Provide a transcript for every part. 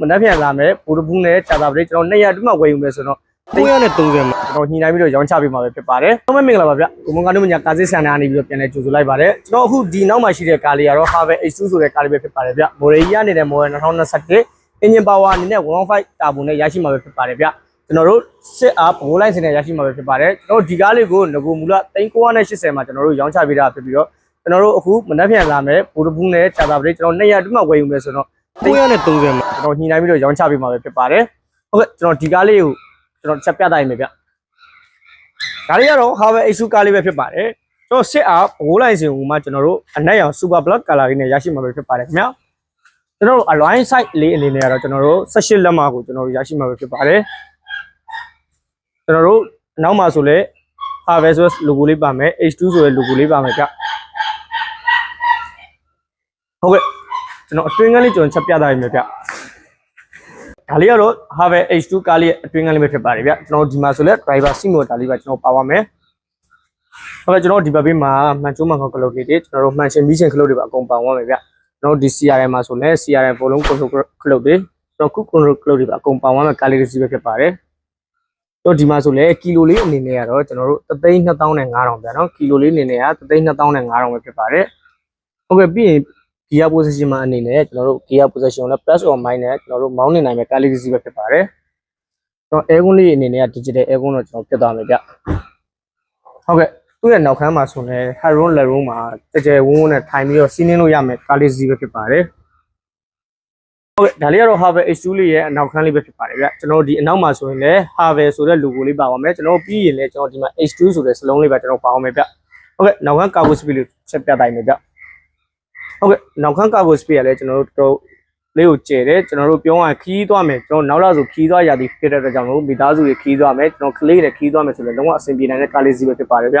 မနှက်ပြန်လာမယ်ဘူတဘူးနဲ့ကြာတာပလေးကျွန်တော်2ရက်အတွင်းမှာဝယ်ယူမယ်ဆိုတော့330မှာကျွန်တော်ညှိနှိုင်းပြီးတော့ရောင်းချပေးမှာပဲဖြစ်ပါတယ်။တော့မင်္ဂလာပါဗျ။ကိုမွန်ကားတို့မညာကားစစ်ဆန်နာနေပြီးတော့ပြန်လဲကြိုဆိုလိုက်ပါတယ်။ကျွန်တော်အခုဒီနောက်မှာရှိတဲ့ကားလေးကတော့ Harvey H2 ဆိုတဲ့ကားလေးပဲဖြစ်ပါတယ်ဗျ။မိုရီယာအနေနဲ့ Model 2021 Engine Power အနေနဲ့115 Turbo နဲ့ရရှိမှာပဲဖြစ်ပါတယ်ဗျ။ကျွန်တော်တို့စစ်အားဘိုးလိုင်းစင်နဲ့ရရှိမှာပဲဖြစ်ပါတယ်။ကျွန်တော်တို့ဒီကားလေးကိုငကိုမူလ3980မှာကျွန်တော်တို့ရောင်းချပေးတာဖြစ်ပြီးတော့ကျွန်တော်တို့အခုမနှက်ပြန်လာမယ်ဘူတဘူးနဲ့ကြာတာပလေးကျွန်တော်2ရက်အတွင်းမှာဝယ်ယူမယ်ဆိုတော့ 330မှာကျွန်တော်ညှိနှိုင်းပြီးတော့ရောင်းချပေးမှာပဲဖြစ်ပါတယ်။ဟုတ်ကဲ့ကျွန်တော်ဒီကားလေးကိုကျွန်တော်ချက်ပြတိုင်းမယ်ဗျ။ဒါလေးကတော့ Harvey H2 ကားလေးပဲဖြစ်ပါတယ်။ကျွန်တော်စစ်အားဘိုးလိုက်စင်ဟိုမှာကျွန်တော်တို့အနက်ရောင် Super Black Color လေးနဲ့ရရှိမှာပဲဖြစ်ပါတယ်ခင်ဗျာ။ကျွန်တော်တို့ align site လေးအနေနဲ့ကတော့ကျွန်တော်တို့18လက်မကိုကျွန်တော်တို့ရရှိမှာပဲဖြစ်ပါတယ်။ကျွန်တော်တို့နောက်မှာဆိုလဲ Harvey ဆိုတဲ့ logo လေးပါမယ် H2 ဆိုတဲ့ logo လေးပါမယ်ဗျ။ဟုတ်ကဲ့ ကျွန်တော်အတွင်းကန်းလေးကျွန်တော်ချက်ပြတိုင်းမယ်ဗျ။ဒါလေးကတော့ Harvey H2 ကားလေးရဲ့အတွင်းကန်းလေးပဲဖြစ်ပါတယ်ဗျကျွန်တော်ဒီမှာဆိုလဲ driver seat မို့ဒါလေးပဲကျွန်တော်ပါပါမယ်ဟုတ်ကဲ့ကျွန်တော်ဒီဘက်ဘေးမှာမှန်ချိုးမှန်ခေါက်ကလုတ်လေးတွေကျွန်တော်တို့မှန်ရှင်ပြီးရှင်ခလုတ်တွေပါအကုန်ပါသွားမယ်ဗျကျွန်တော်ဒီ CRM မှာဆိုလဲ CRM ဘလုံး control ခလုတ်တွေကျွန်တော်ခု control ခလုတ်တွေပါအကုန်ပါသွားမယ်ကားလေးတစ်စီးပဲဖြစ်ပါတယ်တော့ဒီမှာဆိုလဲကီလိုလေးအနေနဲ့ကတော့ကျွန်တော်တို့3,200နဲ့9,000ဗျာနော်ကီလိုလေးအနေနဲ့က3,200နဲ့9,000ပဲဖြစ်ပါတယ်ဟုတ်ကဲ့ပြီးရင် gear position မှာအနေနဲ့ကျွန်တော်တို့ gear position ကိုလည်း plus or minus နဲ့ကျွန်တော်တို့မောင်းနေနိုင်မဲ့ quality ပဲဖြစ်ပါတယ်။ကျွန်တော် air con လေးအနေနဲ့က digital air con တော့ကျွန်တော်ပြတ်သွားမယ်ဗျ။ဟုတ်ကဲ့သူ့ရဲ့နောက်ခန်းမှာဆိုရင် high room low room မှာတကြယ်ဝန်းဝန်းနဲ့ထိုင်ပြီးတော့စီးနှင်းလို့ရမယ် quality ပဲဖြစ်ပါတယ်။ဟုတ်ကဲ့ဒါလေးကတော့ Harvey H2 လေးရဲ့အနောက်ခန်းလေးပဲဖြစ်ပါတယ်ဗျ။ကျွန်တော်ဒီအနောက်မှာဆိုရင်လည်း Harvey ဆိုတဲ့ logo လေးပါပါမယ်။ကျွန်တော်ပြီးရင်လည်းကျွန်တော်ဒီမှာ H2 ဆိုတဲ့စလုံးလေးပဲကျွန်တော်ပါအောင်မယ်ဗျ။ဟုတ်ကဲ့နောက်ခန်း cargo speed လေးချက်ပြတိုင်းမယ်ဗျ။ ဟုတ်ကဲ့နောက်ခန်းကာကိုစပီကလည်းကျွန်တော်တို့တော့လေးကိုကျဲတယ်ကျွန်တော်တို့ပြောရခီးသွားမယ်ကျွန်တော်နောက်လာဆိုခီးသွားရသည်ဖြစ်တဲ့အတွက်ကြောင့်လို့မိသားစုတွေခီးသွားမယ်ကျွန်တော်ကလေးတွေခီးသွားမယ်ဆိုလည်းလုံးဝအဆင်ပြေနိုင်တဲ့ကားလေးစီပဲဖြစ်ပါတယ်ဗျ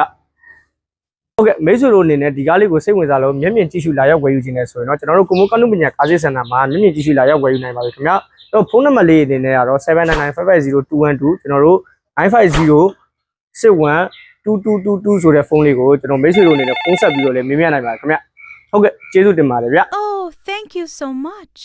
ဟုတ်ကဲ့မိတ်ဆွေတို့အနေနဲ့ဒီကားလေးကိုစိတ်ဝင်စားလို့မျက်မြင်ကြည့်ရှုလာရောက်ဝယ်ယူခြင်းနဲ့ဆိုရင်တော့ကျွန်တော်တို့ကွန်မွန်ကနုပညာကားစစ်စင်တာမှာမျက်မြင်ကြည့်ရှုလာရောက်ဝယ်ယူနိုင်ပါပြီခင်ဗျာတော့ဖုန်းနံပါတ်လေးအနေနဲ့ကတော့79955022ကျွန်တော်တို့950 612222ဆိုတဲ့ဖုန်းလေးကိုကျွန်တော်မိတ်ဆွေတို့အနေနဲ့ဖုန်းဆက်ပြီးတော့လည်းမေးမြန်းနိုင်ပါတယ်ခင်ဗျာ ဟုတ်ကဲ့ကျေးဇူးတင်ပါတယ်ဗျ Oh, thank you so much.